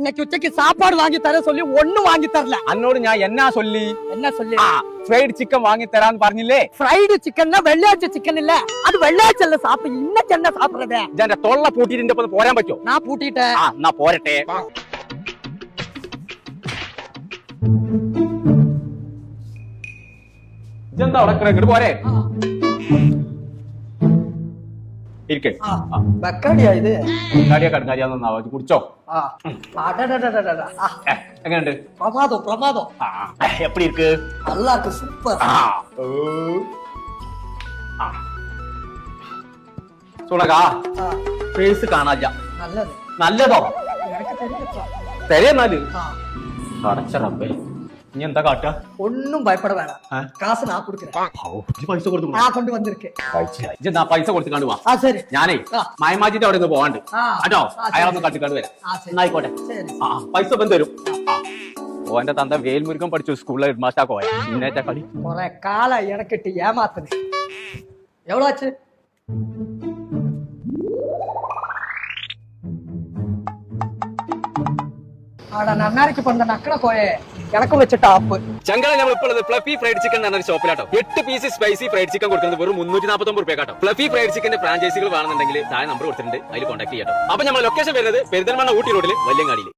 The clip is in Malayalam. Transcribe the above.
இன்னைக்கு உச்சக்கு சாப்பாடு வாங்கி தர சொல்லி ஒண்ணு வாங்கி தரல அன்னோடு ஞான் என்ன சொல்லி என்ன சொல்லி ஃப்ரைடு சிக்கன் வாங்கி தரான்னு പറഞ്ഞില്ലേ ஃப்ரைடு சிக்கன்னா வெள்ளாச்ச சிக்கன் இல்ல அது வெள்ளாச்ச இல்ல சாப்பிடு இன்னைக்கு என்ன சாப்பிடுறது ഞാൻ തൊള്ള പൂട്ടിയിട്ട് ഇന്റെ ഒപ്പം പോരാൻ പറ്റുമോ ഞാൻ പൂട്ടിയിട്ട് ആ എന്നാ പോരട്ടെ ഇതെന്താ അവിടെ കിടക്കട്ട് പോരെ ഇരിക്കേ കുടിച്ചോ? എങ്ങനെയുണ്ട്? പ്രമാദോ പ്രമാദോ. എപ്പടി ഇരിക്ക്? അല്ലാക്ക് സൂപ്പർ സുണകാ ഫേസ് കാണാല്ല. നല്ലതോ. തരേ നാല് ஆ, അടച്ച റബ്ബേ ഇനി എന്താ കാട്ടുക ஒண்ணும் பயப்பட வேணாம் ஆ? காசு நான் கொடுக்குறேன் ഔ, ഇജ്ജ് പൈസ കൊടുത്തു நான் கொண்டு வந்திருக்கேன் ഇജ്ജ് എന്നാ പൈസ കൊടുത്ത് കണ്ടു വാ ஆ சரி ഞാനേ ആ. മായമാജിന്റെ അവിടെ നിന്ന് പോവാണ്ട് ആ. കേട്ടോ ആ, ശരി. അയാളൊന്ന് കട്ടിക്കാണ്ട് വരാം ആ ശരി എന്നായിക്കോട്ടെ சரி ആ പൈസ ഇപ്പം തരും ആ. ഓന്റെ തന്ത വേൽമുരുകൻ പഠിച്ചു സ്കൂളിലെ ഹെഡ് മാസ്റ്റാ പോയ ഇന്നേറ്റ കളി குறை காலை எனக்கிட்டு ஏமாத்துது எவ்வளவு ஆச்சு വെച്ച ടാപ്പ് ചങ്കള fluffy fried chicken spicy fried chicken കൊടുക്കുന്നത് വെറും ഫ്ലഫി ഫ്രൈഡ് ചിക്കന്റെ ഫ്രാഞ്ചൈസികൾ വേണമെന്നുണ്ടെങ്കിൽ താഴെ നമ്പർ കൊടുത്തിട്ടുണ്ട്. അതിൽ കോൺടാക്ട് ചെയ്യാട്ടോ അപ്പൊ നമ്മൾ ലൊക്കേഷൻ വരുന്നത് പെരിന്തൽമണ്ണ ഊട്ടി റോഡിൽ വല്യങ്ങാടിയിൽ.